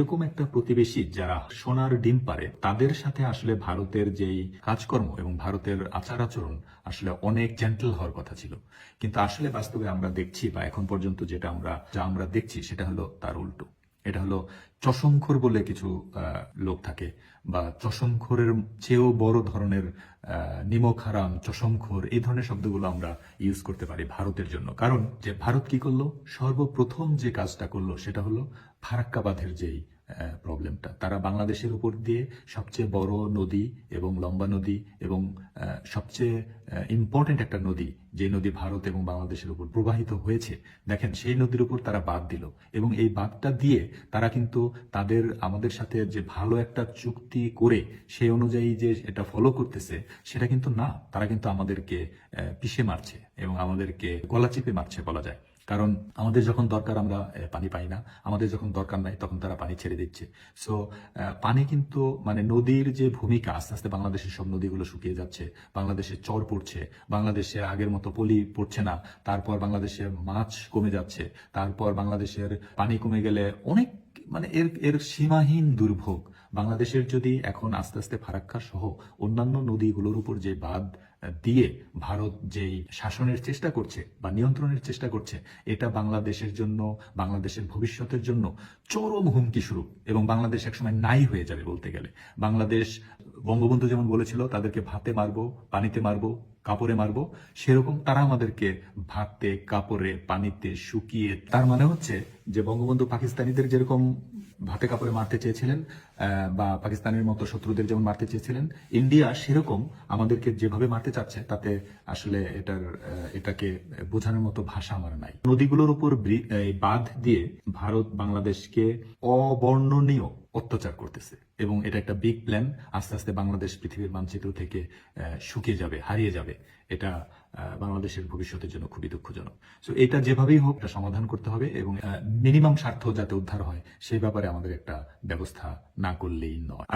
এরকম একটা প্রতিবেশী যারা সোনার ডিম পারে, তাদের সাথে আসলে ভারতের যেই কাজকর্ম এবং ভারতের আচার আচরণ আসলে অনেক জেন্টেল হওয়ার কথা ছিল। কিন্তু আসলে বাস্তবে আমরা দেখছি বা এখন পর্যন্ত যেটা আমরা, যা আমরা দেখছি, সেটা হলো তার উল্টো। এটা হলো চশমখোর বলে কিছু লোক থাকে বা চশমখোরের চেয়েও বড় ধরনের হারাম চশমখোর, এই ধরনের শব্দগুলো আমরা ইউজ করতে পারি ভারতের জন্য। কারণ যে ভারত কি করল? সর্বপ্রথম যে কাজটা করল সেটা হলো ফারাক্কা বাঁধের যেই প্রবলেমটা তারা বাংলাদেশের উপর দিয়ে সবচেয়ে বড় নদী এবং লম্বা নদী এবং সবচেয়ে ইম্পর্টেন্ট একটা নদী, যে নদী ভারত এবং বাংলাদেশের উপর প্রবাহিত হয়েছে, দেখেন সেই নদীর উপর তারা বাদ দিল। এবং এই বাদটা দিয়ে তারা কিন্তু তাদের, আমাদের সাথে যে ভালো একটা চুক্তি করে সেই অনুযায়ী যে এটা ফলো করতেছে, সেটা কিন্তু না। তারা কিন্তু আমাদেরকে পিষে মারছে এবং আমাদেরকে গলা চেপে মারছে বলা যায়। কারণ আমাদের যখন দরকার, আমরা পানি পাই না। আমাদের যখন দরকার নাই, তখন তারা পানি ছেড়ে দিচ্ছে। সো পানি কিন্তু মানে নদীর যে ভূমিকা, আস্তে আস্তে বাংলাদেশের সব নদীগুলো শুকিয়ে যাচ্ছে, বাংলাদেশে চর পড়ছে, বাংলাদেশে আগের মতো পলি পড়ছে না, তারপর বাংলাদেশে মাছ কমে যাচ্ছে, তারপর বাংলাদেশের পানি কমে গেলে অনেক মানে এর এর সীমাহীন দুর্ভোগ। বাংলাদেশের যদি এখন আস্তে আস্তে ফারাক্কা সহ অন্যান্য নদীগুলোর উপর যে বাদ দিয়ে ভারত যেই শাসনের চেষ্টা করছে বা নিয়ন্ত্রণের চেষ্টা করছে, এটা বাংলাদেশের জন্য, বাংলাদেশের ভবিষ্যতের জন্য চরম হুমকি স্বরূপ এবং বাংলাদেশ একসময় নাই হয়ে যাবে বলতে গেলে। বাংলাদেশ, বঙ্গবন্ধু যেমন বলেছিল, তাদেরকে ভাতে মারবো, পানিতে মারবো কাপড়ে মারবো। সেরকম তারা আমাদেরকে ভাতে, কাপড়ে, পানিতে শুকিয়ে, তার মানে হচ্ছে যে বঙ্গবন্ধু পাকিস্তানিদের যেরকম ভাতে, কাপড়ে মারতে চেয়েছিলেন বা পাকিস্তানের মতো শত্রুদের যেমন মারতে চেয়েছিলেন, ইন্ডিয়া সেরকম আমাদেরকে যেভাবে মারতে চাচ্ছে, তাতে আসলে এটার এটাকে বোঝানোর মতো ভাষা আমার নাই। নদীগুলোর উপর বাঁধ দিয়ে ভারত বাংলাদেশকে অবর্ণনীয় অত্যাচার করতেছে। এবং এটা একটা বিগ প্ল্যান আস্তে আস্তে বাংলাদেশ পৃথিবীর মানচিত্র থেকে শুকিয়ে যাবে, হারিয়ে যাবে। এটা বাংলাদেশের ভবিষ্যতের জন্য খুবই দুঃখজনক। সো এটা যেভাবেই হোক, এটা সমাধান করতে হবে এবং মিনিমাম স্বার্থ যাতে উদ্ধার হয়, সেই ব্যাপারে আমাদের একটা ব্যবস্থা না করলেই নয়।